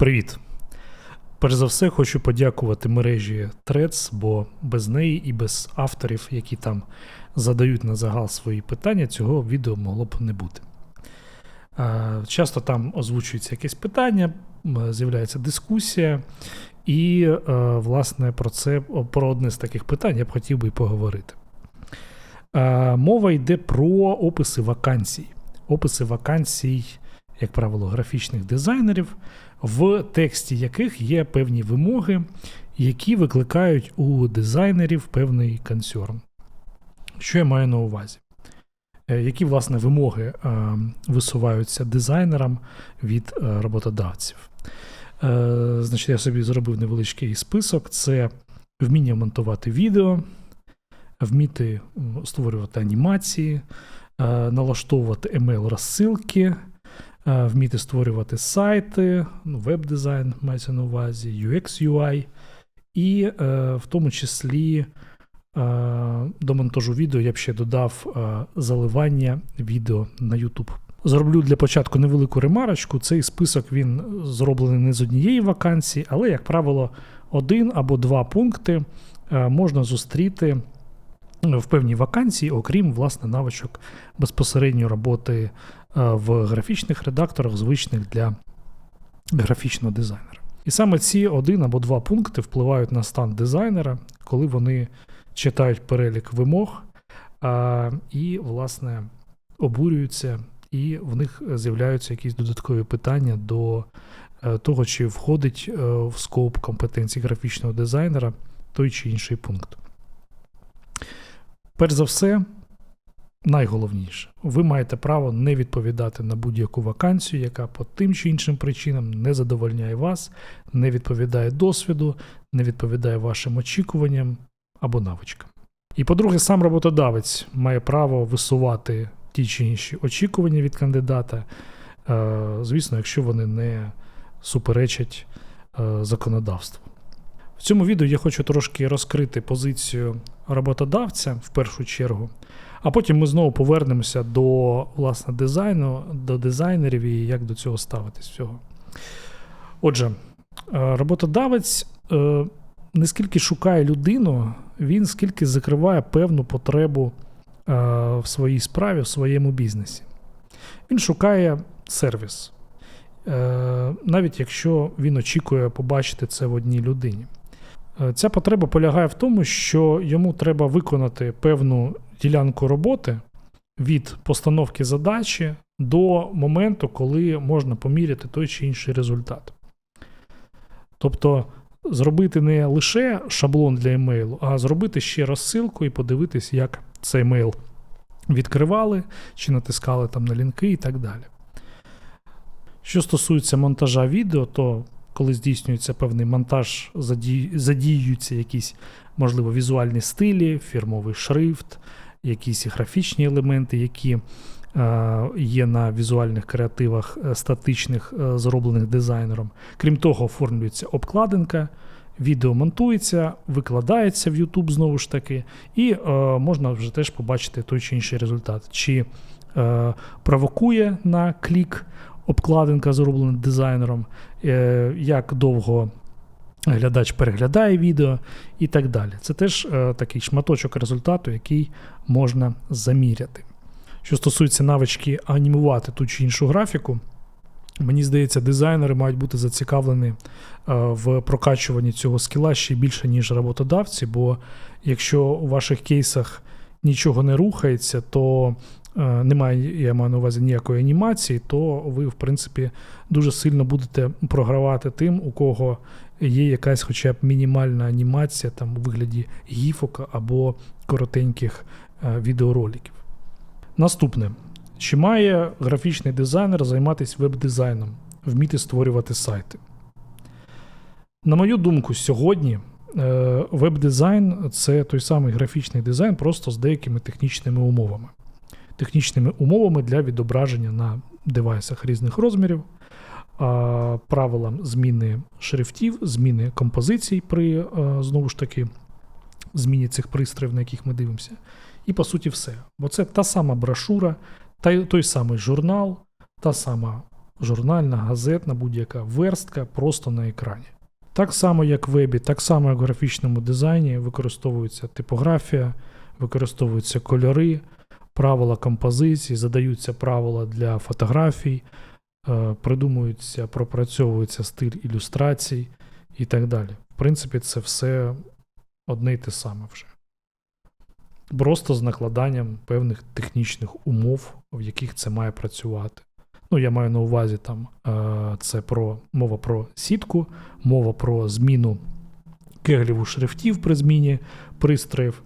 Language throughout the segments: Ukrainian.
Привіт! Перш за все, хочу подякувати мережі Threads, бо без неї і без авторів, які там задають на загал свої питання, цього відео могло б не бути. Часто там озвучується якесь питання, з'являється дискусія, і, е, власне, про це про одне з таких питань я б хотів би поговорити. Мова йде про описи вакансій. Описи вакансій, як правило, графічних дизайнерів, в тексті яких є певні вимоги, які викликають у дизайнерів певний консерн. Що я маю на увазі? Е, Які, власне, вимоги е, висуваються дизайнерам від е, роботодавців? Значить, я собі зробив невеличкий список: це вміння монтувати відео, вміти створювати анімації, налаштовувати емейл розсилки, е, вміти створювати сайти, ну, веб-дизайн мається на увазі, UX, UI, і е, в тому числі е, до монтажу відео я б ще додав е, заливання відео на YouTube. Зроблю для початку невелику ремарочку. Цей список він зроблений не з однієї вакансії, але, як правило, один або два пункти е, можна зустріти в певній вакансії, окрім власне навичок безпосередньої роботи е, в графічних редакторах, звичних для графічного дизайнера. І саме ці один або два пункти впливають на стан дизайнера, коли вони читають перелік вимог і, власне, обурюються, і в них з'являються якісь додаткові питання до е, того, чи входить е, в скоп компетенцій графічного дизайнера той чи інший пункт. Перш за все, найголовніше, ви маєте право не відповідати на будь-яку вакансію, яка по тим чи іншим причинам не задовольняє вас, не відповідає досвіду, не відповідає вашим очікуванням або навичкам. І по-друге, сам роботодавець має право висувати ті чи інші очікування від кандидата, е, звісно, якщо вони не суперечать е, законодавству. В цьому відео я хочу трошки розкрити позицію роботодавця в першу чергу, а потім ми знову повернемося до власне дизайну, до дизайнерів і як до цього ставитись всього. Отже, е, роботодавець е, не скільки шукає людину, він скільки закриває певну потребу е, в своїй справі, в своєму бізнесі. Він шукає сервіс, навіть якщо він очікує побачити це в одній людині. Е, Ця потреба полягає в тому, що йому треба виконати певну ділянку роботи від постановки задачі до моменту, коли можна поміряти той чи інший результат. Тобто зробити не лише шаблон для емейлу, а зробити ще розсилку і подивитись, як цей емейл відкривали, чи натискали там на лінки і так далі. Що стосується монтажа відео, то коли здійснюється певний монтаж, заді- задіюються якісь, можливо, візуальні стилі, фірмовий шрифт, якісь графічні елементи, які е, є на візуальних креативах е, статичних, е, зроблених дизайнером. Крім того, оформлюється обкладинка, відео монтується, викладається в YouTube знову ж таки, і е, можна вже теж побачити той чи інший результат. Чи е, провокує на клік обкладинка, зроблена дизайнером, е, як довго глядач переглядає відео і так далі. Це теж е, такий шматочок результату, який можна заміряти. Що стосується навички анімувати ту чи іншу графіку, мені здається, дизайнери мають бути зацікавлені е, в прокачуванні цього скіла ще більше, ніж роботодавці, бо якщо у ваших кейсах нічого не рухається, то немає, я маю на увазі ніякої анімації, то ви, в принципі, дуже сильно будете програвати тим, у кого є якась хоча б мінімальна анімація там у вигляді гіфок або коротеньких е, відеороликів. Наступне. Чи має графічний дизайнер займатися веб-дизайном, вміти створювати сайти? На мою думку, сьогодні е, веб-дизайн це той самий графічний дизайн, просто з деякими технічними умовами. Технічними умовами для відображення на девайсах різних розмірів, правилам зміни шрифтів, зміни композицій при е, знову ж таки зміні цих пристроїв, на яких ми дивимося. І по суті, все. Бо це та сама брошура, той самий журнал, та сама журнальна, газетна, будь-яка верстка просто на екрані. Так само, як в вебі, так само, як в графічному дизайні, використовується типографія, використовуються кольори, правила композиції, задаються правила для фотографій, е, придумуються, пропрацьовується стиль ілюстрацій і так далі. В принципі, це все одне й те саме вже. Просто з накладанням певних технічних умов, в яких це має працювати. Ну, я маю на увазі там е, це про мова про сітку, мова про зміну кеглів у шрифтів при зміні пристроїв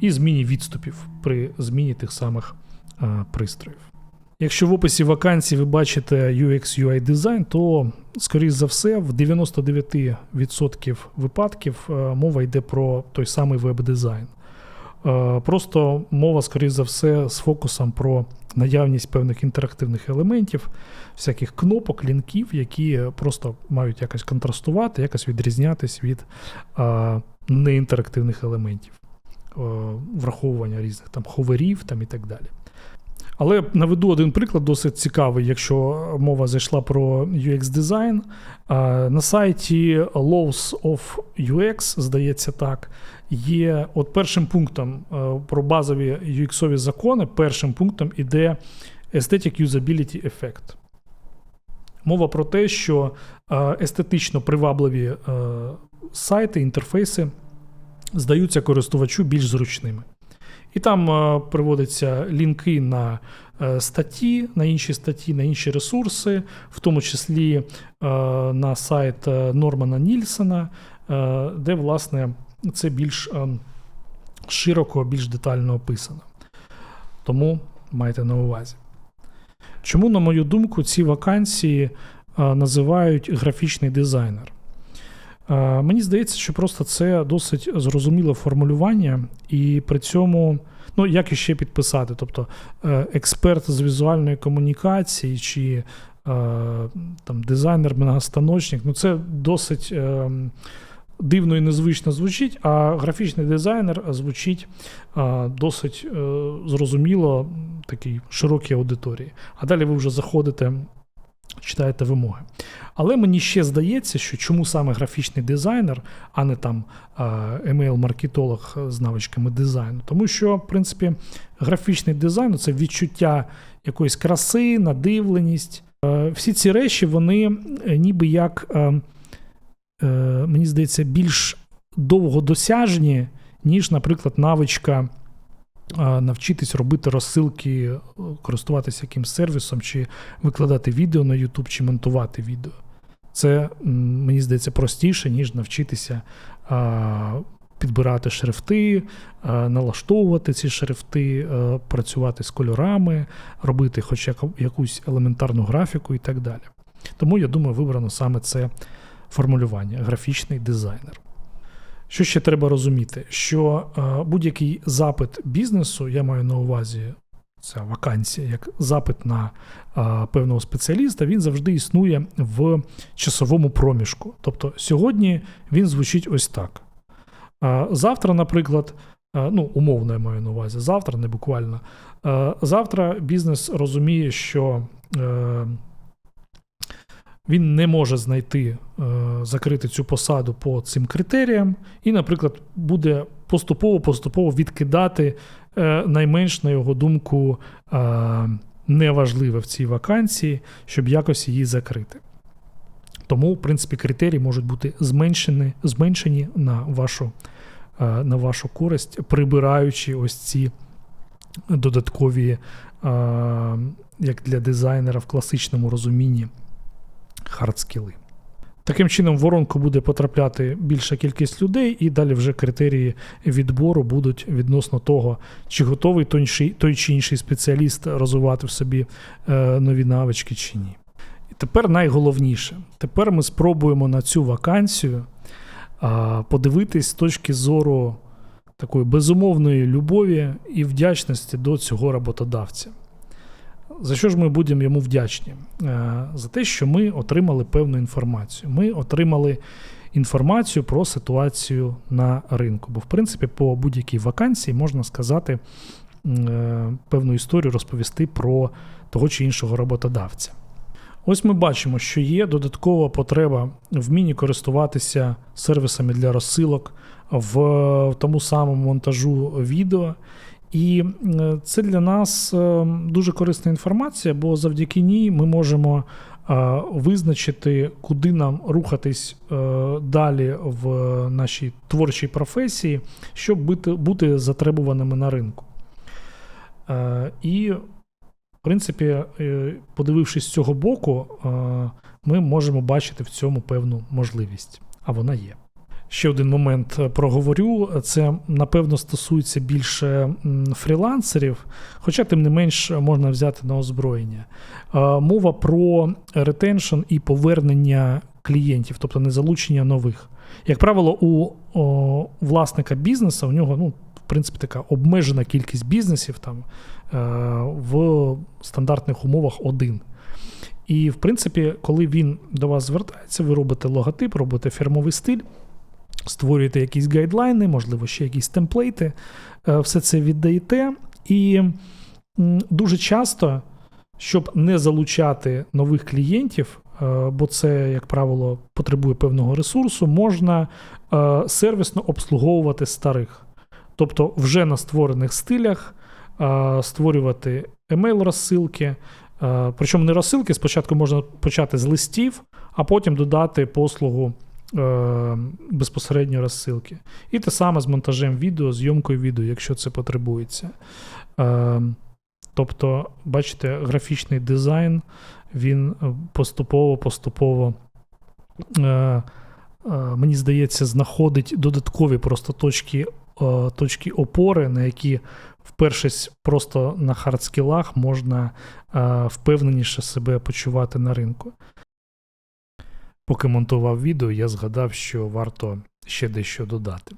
і зміні відступів при зміні тих самих е, пристроїв. Якщо в описі вакансій ви бачите UX UI дизайн, то, скоріш за все, в 99% випадків е, мова йде про той самий веб-дизайн. Е, Просто мова, скоріш за все, з фокусом про наявність певних інтерактивних елементів, всяких кнопок, лінків, які просто мають якось контрастувати, якось відрізнятись від неінтерактивних елементів, враховування різних там ховерів там, і так далі. Але наведу один приклад досить цікавий, якщо мова зайшла про UX дизайн. На сайті Laws of UX, здається так, є от першим пунктом е, про базові UX-ові закони, першим пунктом іде Aesthetic Usability Effect. Мова про те, що е, естетично привабливі е, сайти, інтерфейси здаються користувачу більш зручними. І там е, приводяться лінки на е, статті, на інші статті, на інші ресурси, в тому числі е, на сайт Нормана Нільсона, де, власне, це більш широко, більш детально описано. Тому майте на увазі. Чому, на мою думку, ці вакансії називають графічний дизайнер? Е, Мені здається, що просто це досить зрозуміле формулювання, і при цьому, ну як іще підписати? Тобто е, експерт з візуальної комунікації чи е, там дизайнер-многостаночник, ну це досить дивно і незвично звучить, а графічний дизайнер звучить досить зрозуміло такій широкій аудиторії. А далі ви вже заходите читаєте вимоги. Але мені ще здається, що чому саме графічний дизайнер, а не там емейл-маркетолог з навичками дизайну. Тому що, в принципі, графічний дизайн це відчуття якоїсь краси, надивленість. Е, Всі ці речі, вони е, ніби як, е, мені здається, більш довгодосяжні, ніж, наприклад, навичка навчитись робити розсилки, е, користуватися якимсь сервісом, чи викладати відео на YouTube, чи монтувати відео. Це, мені здається, простіше, ніж навчитися підбирати шрифти, налаштовувати ці шрифти, працювати з кольорами, робити хоч яку- якусь елементарну графіку і так далі. Тому я думаю, вибрано саме це формулювання графічний дизайнер. Що ще треба розуміти? Що е, будь-який запит бізнесу, я маю на увазі ця вакансія, як запит на е, певного спеціаліста, він завжди існує в часовому проміжку. Тобто сьогодні він звучить ось так. Е, завтра, наприклад, ну, умовно я маю на увазі, завтра, не буквально. Завтра бізнес розуміє, що. Він не може знайти, е, закрити цю посаду по цим критеріям, і, наприклад, буде поступово-поступово відкидати е, найменш, на його думку, е, неважливе в цій вакансії, щоб якось її закрити. Тому, в принципі, критерії можуть бути зменшені, зменшені на вашу, на вашу користь, прибираючи ось ці додаткові, як для дизайнера в класичному розумінні хардскіли. Таким чином, в воронку буде потрапляти більша кількість людей, і далі вже критерії відбору будуть відносно того, чи готовий той, чи- інший спеціаліст розвивати в собі е, нові навички чи ні. І тепер найголовніше. Тепер ми спробуємо на цю вакансію подивитись з точки зору такої безумовної любові і вдячності до цього роботодавця. За що ж ми будемо йому вдячні? Е, За те, що ми отримали певну інформацію. Ми отримали інформацію про ситуацію на ринку. Бо, в принципі, по будь-якій вакансії можна сказати е, певну історію, розповісти про того чи іншого роботодавця. Ось ми бачимо, що є додаткова потреба вмінні користуватися сервісами для розсилок в тому самому монтажу відео. І е, це для нас е, дуже корисна інформація, бо завдяки ній ми можемо е, визначити, куди нам рухатись далі в нашій творчій професії, щоб бути, затребуваними на ринку. І, в принципі, подивившись з цього боку, ми можемо бачити в цьому певну можливість, а вона є. Ще один момент е, проговорю. Це напевно стосується більше фрілансерів, хоча, тим не менш, можна взяти на озброєння. Е, Мова про ретеншн і повернення клієнтів, тобто не залучення нових. Як правило, у власника бізнесу у нього, ну, в принципі, така обмежена кількість бізнесів там е, в стандартних умовах один. І, в принципі, коли він до вас звертається, ви робите логотип, робите фірмовий стиль, створюєте якісь гайдлайни, можливо, ще якісь темплейти, е, все це віддаєте. І дуже часто, щоб не залучати нових клієнтів, е, бо це, як правило, потребує певного ресурсу, можна е, сервісно обслуговувати старих. Тобто, вже на створених стилях створювати емейл-розсилки. Причому не розсилки, спочатку можна почати з листів, а потім додати послугу безпосередньо розсилки. І те саме з монтажем відео, зйомкою відео, якщо це потребується. Е, Тобто, бачите, графічний дизайн, він поступово-поступово, е, е, мені здається, знаходить додаткові просто точки, е, точки опори, на які впершись просто на хардскілах можна е, впевненіше себе почувати на ринку. Поки монтував відео, я згадав, що варто ще дещо додати.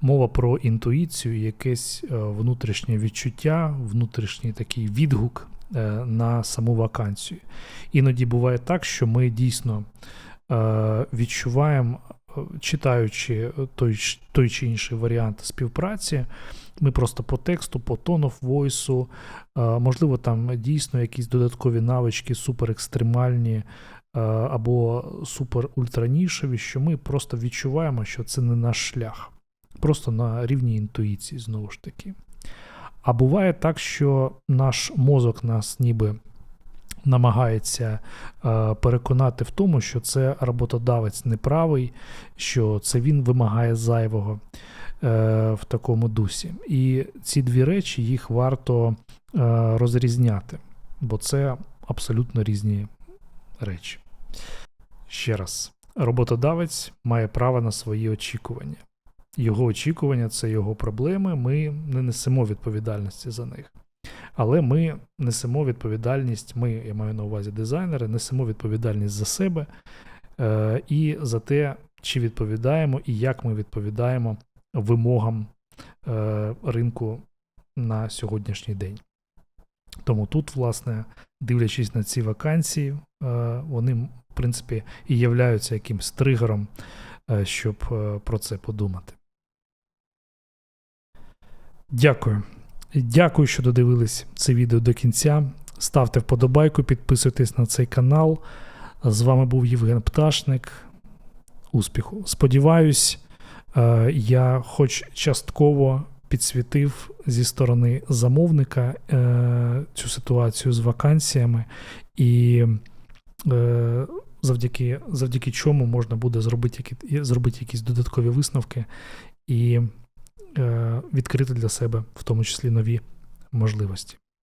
Мова про інтуїцію, якесь е, внутрішнє відчуття, внутрішній такий відгук е, на саму вакансію. Іноді буває так, що ми дійсно е, відчуваємо, читаючи той, той чи інший варіант співпраці, ми просто по тексту, по тону войсу, е, можливо, там дійсно якісь додаткові навички, суперекстремальні е, або супер ультранішеві, що ми просто відчуваємо, що це не наш шлях. Просто на рівні інтуїції, знову ж таки. А буває так, що наш мозок нас ніби намагається е, переконати в тому, що це роботодавець неправий, що це він вимагає зайвого в такому дусі. І ці дві речі їх варто е, розрізняти, бо це абсолютно різні речі. Ще раз, роботодавець має право на свої очікування. Його очікування це його проблеми. Ми не несемо відповідальності за них. Але ми несемо відповідальність, ми, я маю на увазі дизайнери, несемо відповідальність за себе е, і за те, чи відповідаємо і як ми відповідаємо вимогам е, ринку на сьогоднішній день. Тому тут, власне, дивлячись на ці вакансії, е, вони, в принципі, і являються якимсь тригером, е, щоб про це подумати. Дякую. Дякую, що додивились це відео до кінця. Ставте вподобайку, підписуйтесь на цей канал. З вами був Євген Пташник. Успіху! Сподіваюсь, я хоч частково підсвітив зі сторони замовника е, цю ситуацію з вакансіями, і е, завдяки, завдяки чому можна буде зробити, які- зробити якісь додаткові висновки і е, відкрити для себе в тому числі нові можливості.